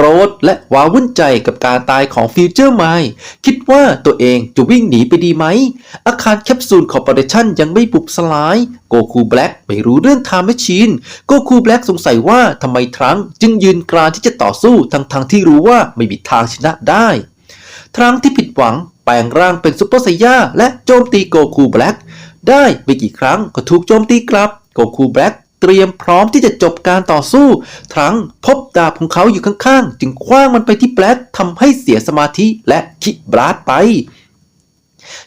โกรธและว้าวุ่นใจกับการตายของฟิวเจอร์ไมล์คิดว่าตัวเองจะวิ่งหนีไปดีไหม อาคารแคปซูลคอร์ปอเรชันยังไม่บุบสลาย โกคูแบล็กไม่รู้เรื่องไทม์แมชชีน โกคูแบล็กสงสัยว่าทำไมทรังจึงยืนกรานที่จะต่อสู้ทั้งๆที่รู้ว่าไม่มีทางชนะได้ ทรังที่ผิดหวังแปลงร่างเป็นซูเปอร์ไซย่าและโจมตีโกคูแบล็กได้ไม่กี่ครั้งก็ถูกโจมตีกลับโกคูแบล็ก เตรียมพร้อมที่จะจบการต่อสู้ทรังพบดาบของเขาอยู่ข้างๆ จึงคว้างมันไปที่แบล็กทำให้เสียสมาธิและคิบลาดไป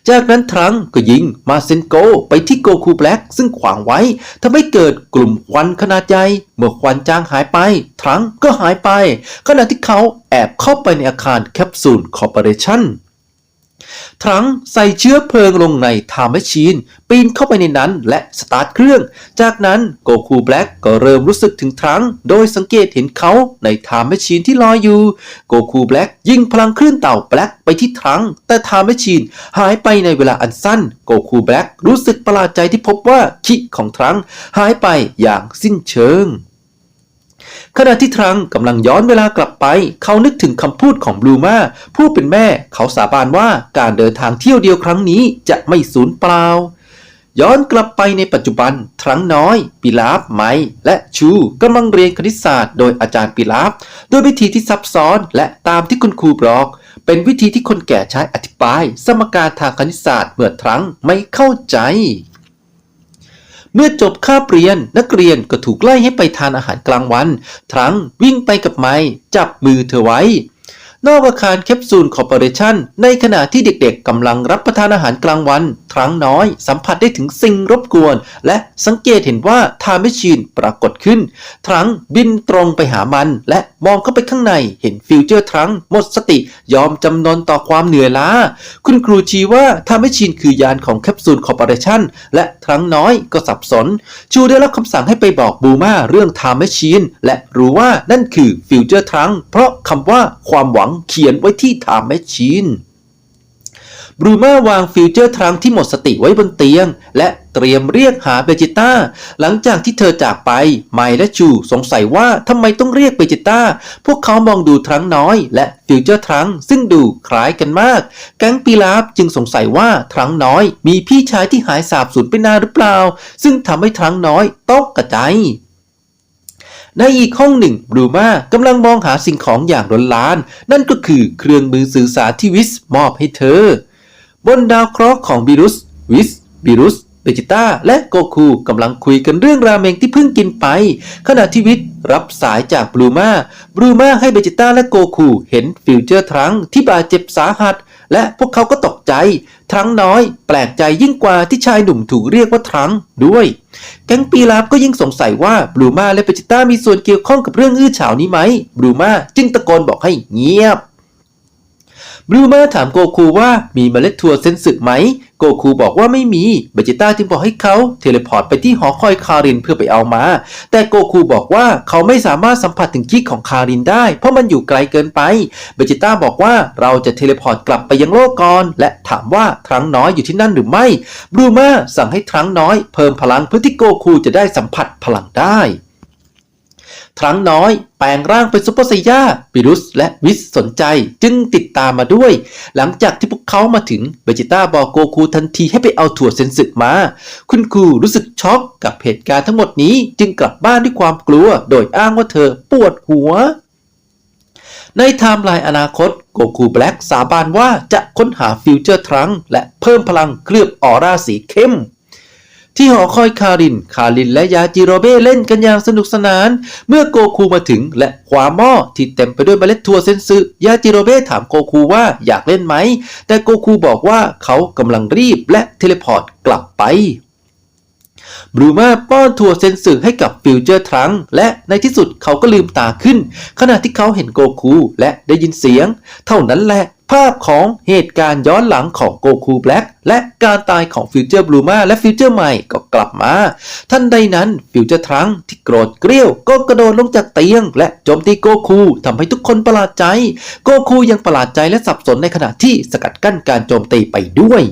จากนั้นทรังก็ยิงมาเซนโกไปที่โกคูแบล็กซึ่งขวางไว้ทำให้เกิดกลุ่มควันขนาดใหญ่ เมื่อควันจางหายไป ทรังก์ก็หายไป ขณะที่เขาแอบเข้าไปในอาคารแคปซูลคอร์ปอเรชั่น ทรังใส่เชื้อเพลิงลงในไทม์แมชชีนปีนเข้าไปในนั้นและสตาร์ทเครื่อง จากนั้นโกคูแบล็กก็เริ่มรู้สึกถึงทรังโดยสังเกตเห็นเขาในไทม์แมชชีนที่ลอยอยู่ โกคูแบล็กยิงพลังคลื่นเต่าแบล็กไปที่ทรังแต่ไทม์แมชชีนหายไปในเวลาอันสั้น โกคูแบล็กรู้สึกประหลาดใจที่พบว่าคิของทรังหายไปอย่างสิ้นเชิง ขณะที่ทรังกำลังย้อนเวลากลับไป เขานึกถึงคำพูดของบลูมาผู้เป็นแม่เขาสาบานว่าการเดินทางเที่ยวเดียวครั้งนี้จะไม่สูญเปล่า ย้อนกลับไปในปัจจุบัน ทรังน้อยปิลาฟไมและชูกำลังเรียนคณิตศาสตร์โดยอาจารย์ปิลาฟด้วยวิธีที่ซับซ้อนและตามที่คุณครูบอกเป็นวิธีที่คนแก่ใช้อธิบาย สมการทางคณิตศาสตร์เมื่อทรังไม่เข้าใจ เมื่อจบคาบเรียนนักเรียนก็ถูกไล่ให้ไปทานอาหารกลางวันทรังวิ่งไปกับไม้จับมือเธอไว้ นอกอาคารแคปซูลคอร์ปอเรชันในขณะที่เด็กๆกำลังรับประทานอาหารกลางวัน ทรังน้อย สัมผัสได้ถึงสิ่งรบกวน และสังเกตเห็นว่าไทม์แมชชีนปรากฏขึ้น ทรังบินตรงไปหามัน และมองเข้าไปข้างในเห็นฟิวเจอร์ทรังหมดสติยอมจำนนต่อความเหนื่อยล้า คุณครูชี้ว่าไทม์แมชชีนคือยานของแคปซูลคอร์ปอเรชั่นและทรังน้อยก็สับสน ชูได้รับคำสั่งให้ไปบอกบูมาเรื่องไทม์แมชชีนและรู้ว่านั่นคือฟิวเจอร์ทรังเพราะคำว่าความหวังเขียนไว้ที่ไทม์แมชชีน บรูมาวางฟิวเจอร์ทรังที่หมดสติไว้บนเตียง และเตรียมเรียกหาเบจิต้า หลังจากที่เธอจากไป ไมและจูสงสัยว่าทำไมต้องเรียกเบจิต้า พวกเขามองดูทรังน้อย และฟิวเจอร์ทรังซึ่งดูคล้ายกันมาก แก๊งปีลาฟจึงสงสัยว่าทรังน้อย มีพี่ชายที่หายสาบสูญไปนานหรือเปล่า ซึ่งทำให้ทรังน้อยตกกระจายในอีกห้องหนึ่งบรูมากำลังมองหาสิ่งของอย่างล้นล้าน นั่นก็คือเครื่องมือสื่อสารที่วิสมอบให้เธอ บนดาวเคราะห์ของบิรุส วิส บิรุสเบจิต้าและโกคูกำลังคุยกันเรื่องราเมงที่เพิ่งกินไป ขณะที่วิสรับสายจากบลูมาบลูมาให้เบจิต้าและโกคูเห็นฟิวเจอร์ทรังที่บาดเจ็บสาหัส และพวกเขาก็ตกใจ ทรังน้อยแปลกใจยิ่งกว่าที่ชายหนุ่มถูกเรียกว่าทรังด้วย แก๊งปีลาฟก็ยิ่งสงสัยว่าบลูมาและเบจิต้ามีส่วนเกี่ยวข้องกับเรื่องอื้อฉาวนี้ไหมบลูมาจึงตะโกนบอกให้เงียบ บลูมาถามโกคูว่ามีเมล็ดถั่วเซนสึกไหม โกคูบอกว่าไม่มีเบจิต้าจึงบอกให้เขาเทเลพอร์ตไปที่หอคอยคารินเพื่อไปเอามา แต่โกคูบอกว่าเขาไม่สามารถสัมผัสถึงคิกของคารินได้ เพราะมันอยู่ไกลเกินไปเบจิต้าบอกว่าเราจะเทเลพอร์ตกลับไปยังโลกก่อนและถามว่าทรังน้อยอยู่ที่นั่นหรือไม่บลูมาสั่งให้ทรังน้อยเพิ่มพลังเพื่อที่โกคูจะได้สัมผัสพลังได้ ทรังน้อย แปลงร่างเป็นซุปเปอร์ไซย่าปิรุสและวิสสนใจจึงติดตามมาด้วย หลังจากที่พวกเขามาถึงเบจิต้าบอกโกคูทันทีให้ไปเอาถั่วเซนสึกมา คุณครูรู้สึกช็อกกับเหตุการณ์ทั้งหมดนี้จึงกลับบ้านด้วยความกลัว โดยอ้างว่าเธอปวดหัวในไทม์ไลน์อนาคตโกคูแบล็กสาบานว่าจะค้นหาฟิวเจอร์ทรังและเพิ่มพลังเคลือบออร่าสีเข้ม ที่หอคอยคาริน คารินและยาจิโรเบ้เล่นกันอย่างสนุกสนาน เมื่อโกคูมาถึงและคว้าหม้อที่เต็มไปด้วยเมล็ดถั่วเซนซึยาจิโรเบ้ถามโกคูว่าอยากเล่นไหม แต่โกคูบอกว่าเขากำลังรีบและเทเลพอร์ตกลับไปบรูมาป้อนถั่วเซนสึให้กับฟิวเจอร์ทรังและในที่สุดเขาก็ลืมตาขึ้น ขณะที่เขาเห็นโกคูและได้ยินเสียง เท่านั้นแหละ ภาพของเหตุการณ์ย้อนหลังของโกคูแบล็กและการตายของฟิวเจอร์บลูมาและฟิวเจอร์ใหม่ก็กลับมา ท่านใดนั้นฟิวเจอร์ทรังที่โกรธเกรี้ยว ก็กระโดดลงจากเตียง และโจมตีโกคูทำให้ทุกคนประหลาดใจ โกคูยังประหลาดใจและสับสนในขณะที่สกัดกั้นการโจมตีไปด้วย